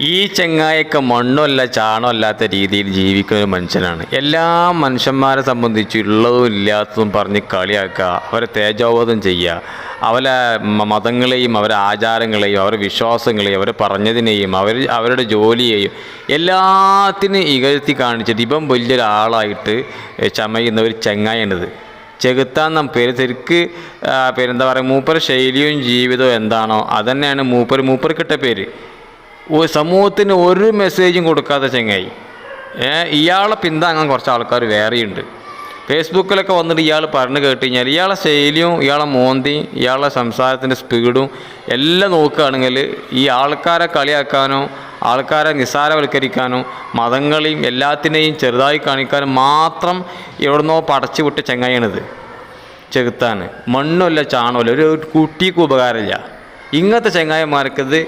ഈ ചെങ്ങായൊക്കെ മണ്ണല്ല ചാണമല്ലാത്ത രീതിയിൽ ജീവിക്കുന്ന ഒരു മനുഷ്യനാണ്. എല്ലാ മനുഷ്യന്മാരെ സംബന്ധിച്ച് ഉള്ളതും ഇല്ലാത്തതും പറഞ്ഞ് കളിയാക്കുക അവരെ തേജോബോധം ചെയ്യുക അവരെ മതങ്ങളെയും അവരെ ആചാരങ്ങളെയും അവരെ വിശ്വാസങ്ങളെയും അവർ പറഞ്ഞതിനെയും അവർ അവരുടെ ജോലിയെയും എല്ലാത്തിനും ഇകഴ്ത്തി കാണിച്ചിട്ട് ഇപ്പം വലിയൊരാളായിട്ട് ചമയുന്ന ഒരു ചെങ്ങായാണിത് ചെകുത്താൻ നാം പേര് ശരിക്ക് പേരെന്താ പറയുക മൂപ്പർ ശൈലിയും ജീവിതവും എന്താണോ അതന്നെയാണ് മൂപ്പർ മൂപ്പർക്കിട്ട പേര്. സമൂഹത്തിന് ഒരു മെസ്സേജും കൊടുക്കാത്ത ചെങ്ങായി. ഇയാളെ പിന്താങ്ങാൻ കുറച്ച് ആൾക്കാർ വേറെയുണ്ട്. ഫേസ്ബുക്കിലൊക്കെ വന്നിട്ട് ഇയാൾ പറഞ്ഞു കേട്ട് കഴിഞ്ഞാൽ ഇയാളെ ശൈലിയും ഇയാളെ മോന്തിയും ഇയാളെ സംസാരത്തിന്റെ സ്പീഡും എല്ലാം നോക്കുകയാണെങ്കിൽ ഈ ആൾക്കാരെ കളിയാക്കാനോ ആൾക്കാരെ നിസ്സാരവൽക്കരിക്കാനോ മതങ്ങളെയും എല്ലാത്തിനെയും ചെറുതായി കാണിക്കാനും മാത്രം എവിടുന്നോ പടച്ചു വിട്ട് ചെങ്ങായാണിത് ചെകുത്താണ്. മണ്ണല്ല ചാണമല്ല ഒരു കുട്ടിക്ക് ഉപകാരമില്ല. ഇങ്ങനത്തെ ചങ്ങായിമാർക്കത്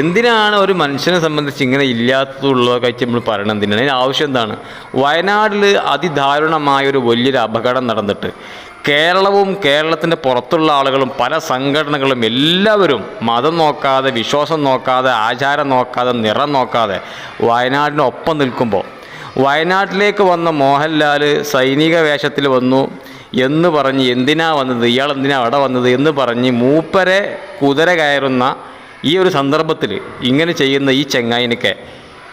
എന്തിനാണ് ഒരു മനുഷ്യനെ സംബന്ധിച്ച് ഇങ്ങനെ ഇല്ലാത്തതുള്ളതൊക്കെ വെച്ച് നമ്മൾ പറയണം എന്തിനാണ്? അതിന് ആവശ്യം എന്താണ്? വയനാട്ടിൽ അതിദാരുണമായ ഒരു വലിയൊരു അപകടം നടന്നിട്ട് കേരളവും കേരളത്തിന്റെ പുറത്തുള്ള ആളുകളും പല സംഘടനകളും എല്ലാവരും മതം നോക്കാതെ വിശ്വാസം നോക്കാതെ ആചാരം നോക്കാതെ നിറം നോക്കാതെ വയനാടിനൊപ്പം നിൽക്കുമ്പോൾ വയനാട്ടിലേക്ക് വന്ന മോഹൻലാൽ സൈനിക വേഷത്തിൽ വന്നു. എന്ന് പറഞ്ഞ് എന്തിനാ വന്നത്? ഇയാൾ എന്തിനാ അവിടെ വന്നത് എന്ന് പറഞ്ഞ് മൂപ്പരെ കുതിര കയറുന്ന ഈ ഒരു സന്ദർഭത്തിൽ ഇങ്ങനെ ചെയ്യുന്ന ഈ ചെങ്ങായിനൊക്കെ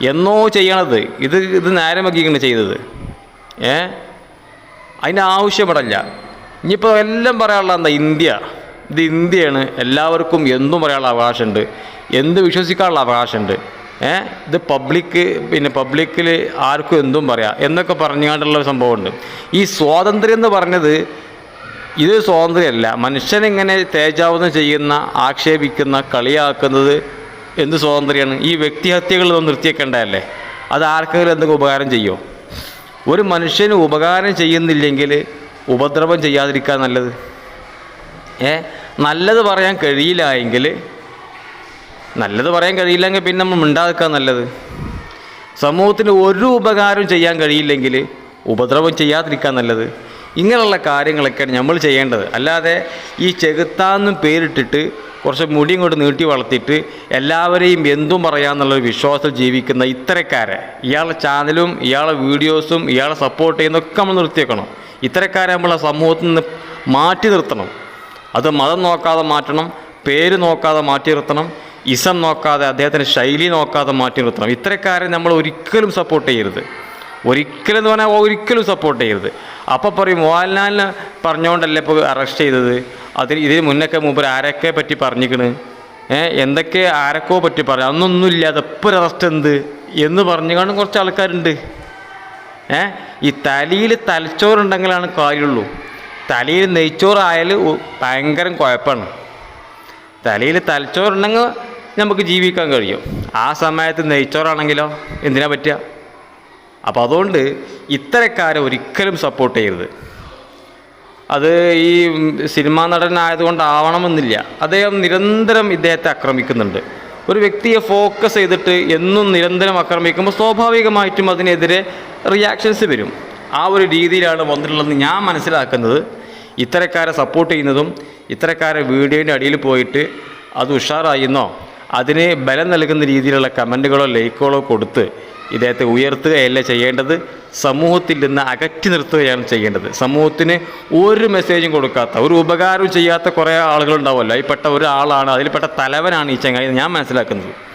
എന്നോ ചെയ്യണത്? ഇത് ഇത് നേരമൊക്കെ ഇങ്ങനെ ചെയ്തത്. ഏ? അതിന്റെ ആവശ്യപ്പെടല്ല. ഇനിയിപ്പോൾ എല്ലാം പറയാനുള്ള എന്താ? ഇന്ത്യ. ഇത് ഇന്ത്യയാണ്. എല്ലാവർക്കും എന്തും പറയാനുള്ള അവകാശമുണ്ട്. എന്ത് വിശ്വസിക്കാനുള്ള അവകാശമുണ്ട്. ഇത് പബ്ലിക് പിന്നെ പബ്ലിക്കിൽ ആർക്കും എന്തും പറയാം. എന്നൊക്കെ പറഞ്ഞുകൊണ്ടുള്ള സംഭവമുണ്ട്. ഈ സ്വാതന്ത്ര്യം എന്ന് പറഞ്ഞത് ഇത് സ്വാതന്ത്ര്യമല്ല. മനുഷ്യനിങ്ങനെ തേജാവുന്ന ചെയ്യുന്ന ആക്ഷേപിക്കുന്ന കളിയാക്കുന്നത് എന്ത് സ്വാതന്ത്ര്യമാണ്? ഈ വ്യക്തിഹത്യകൾ നിർത്തിയേക്കേണ്ടതല്ലേ അത് ആർക്കെങ്കിലും എന്തെങ്കിലും ഉപകാരം ചെയ്യുമോ ഒരു മനുഷ്യന് ഉപകാരം ചെയ്യുന്നില്ലെങ്കിൽ ഉപദ്രവം ചെയ്യാതിരിക്കാൻ നല്ലത്. ഏ? നല്ലത് പറയാൻ കഴിയില്ല എങ്കിൽ നല്ലത് പറയാൻ കഴിയില്ലെങ്കിൽ പിന്നെ നമ്മൾ മിണ്ടാതിരിക്കാൻ നല്ലത്. സമൂഹത്തിന് ഒരു ഉപകാരം ചെയ്യാൻ കഴിയില്ലെങ്കിൽ ഉപദ്രവം ചെയ്യാതിരിക്കാൻ നല്ലത്. ഇങ്ങനെയുള്ള കാര്യങ്ങളൊക്കെയാണ് നമ്മൾ ചെയ്യേണ്ടത്. അല്ലാതെ ഈ ചെകുത്താന്നും പേരിട്ടിട്ട് കുറച്ച് മുടി കൊണ്ട് നീട്ടി വളർത്തിയിട്ട് എല്ലാവരെയും എന്തും പറയാമെന്നുള്ളൊരു വിശ്വാസത്തിൽ ജീവിക്കുന്ന ഇത്തരക്കാരെ ഇയാളെ ചാനലും ഇയാളെ വീഡിയോസും ഇയാളെ സപ്പോർട്ട് ചെയ്യുന്നതൊക്കെ നമ്മൾ നിർത്തിയേക്കണം ഇത്തരക്കാരെ നമ്മൾ ആ സമൂഹത്തിൽ നിന്ന് മാറ്റി നിർത്തണം. അത് മതം നോക്കാതെ മാറ്റണം പേര് നോക്കാതെ മാറ്റി നിർത്തണം ഇസം നോക്കാതെ അദ്ദേഹത്തിന്റെ ശൈലി നോക്കാതെ മാറ്റി നിർത്തണം. ഇത്തരക്കാരെ നമ്മൾ ഒരിക്കലും സപ്പോർട്ട് ചെയ്യരുത്. ഒരിക്കലും എന്ന് പറഞ്ഞാൽ ഒരിക്കലും സപ്പോർട്ട് ചെയ്യരുത്. അപ്പോൾ പറയും മോഹൻലാലിനെ പറഞ്ഞുകൊണ്ടല്ലേ ഇപ്പോൾ അറസ്റ്റ് ചെയ്തത്? അതിന് ഇതിന് മുന്നൊക്കെ മുമ്പ് ആരൊക്കെ പറ്റി പറഞ്ഞിക്കണ്? എന്തൊക്കെ ആരൊക്കെ പറ്റി പറഞ്ഞു. അന്നൊന്നുമില്ല ഇല്ലാതെ എപ്പോൾ അറസ്റ്റ് എന്ത്? എന്ന് പറഞ്ഞു കാണും കുറച്ച് ആൾക്കാരുണ്ട്. ഏ ഈ തലയിൽ തലച്ചോറുണ്ടെങ്കിലാണ് കാര്യമുള്ളൂ. തലയിൽ നെയ്ച്ചോറായാൽ ഭയങ്കരം കുഴപ്പമാണ് തലയിൽ തലച്ചോറുണ്ടെങ്കിൽ നമുക്ക് ജീവിക്കാൻ കഴിയും. ആ സമയത്ത് നെയ്ച്ചോറാണെങ്കിലോ? എന്തിനാ പറ്റുക? അപ്പോൾ അതുകൊണ്ട് ഇത്തരക്കാരെ ഒരിക്കലും സപ്പോർട്ട് ചെയ്യരുത്. അത് ഈ സിനിമാ നടനായതുകൊണ്ടാവണമെന്നില്ല. അദ്ദേഹം നിരന്തരം ഇദ്ദേഹത്തെ ആക്രമിക്കുന്നുണ്ട്. ഒരു വ്യക്തിയെ ഫോക്കസ് ചെയ്തിട്ട് എന്നും നിരന്തരം ആക്രമിക്കുമ്പോൾ സ്വാഭാവികമായിട്ടും അതിനെതിരെ റിയാക്ഷൻസ് വരും. ആ ഒരു രീതിയിലാണ് വന്നിട്ടുള്ളതെന്ന് ഞാൻ മനസ്സിലാക്കുന്നത്. ഇത്തരക്കാരെ സപ്പോർട്ട് ചെയ്യുന്നതും ഇത്തരക്കാരെ വീഡിയോന്റെ അടിയിൽ പോയിട്ട് അത് ഉഷാറായിരുന്നോ അതിന് ബലം നൽകുന്ന രീതിയിലുള്ള കമന്റുകളോ ലൈക്കുകളോ കൊടുത്ത് ഇദ്ദേഹത്തെ ഉയർത്തുകയല്ല ചെയ്യേണ്ടത്. സമൂഹത്തിൽ നിന്ന് അകറ്റി നിർത്തുകയാണ് ചെയ്യേണ്ടത്. സമൂഹത്തിന് ഒരു മെസ്സേജും കൊടുക്കാത്ത ഒരു ഉപകാരവും ചെയ്യാത്ത കുറേ ആളുകളുണ്ടാവുമല്ലോ. അതിൽപ്പെട്ട ഒരാളാണ് അതിൽപ്പെട്ട തലവനാണ് ഈ ചങ്ങായി ഞാൻ മനസ്സിലാക്കുന്നത്.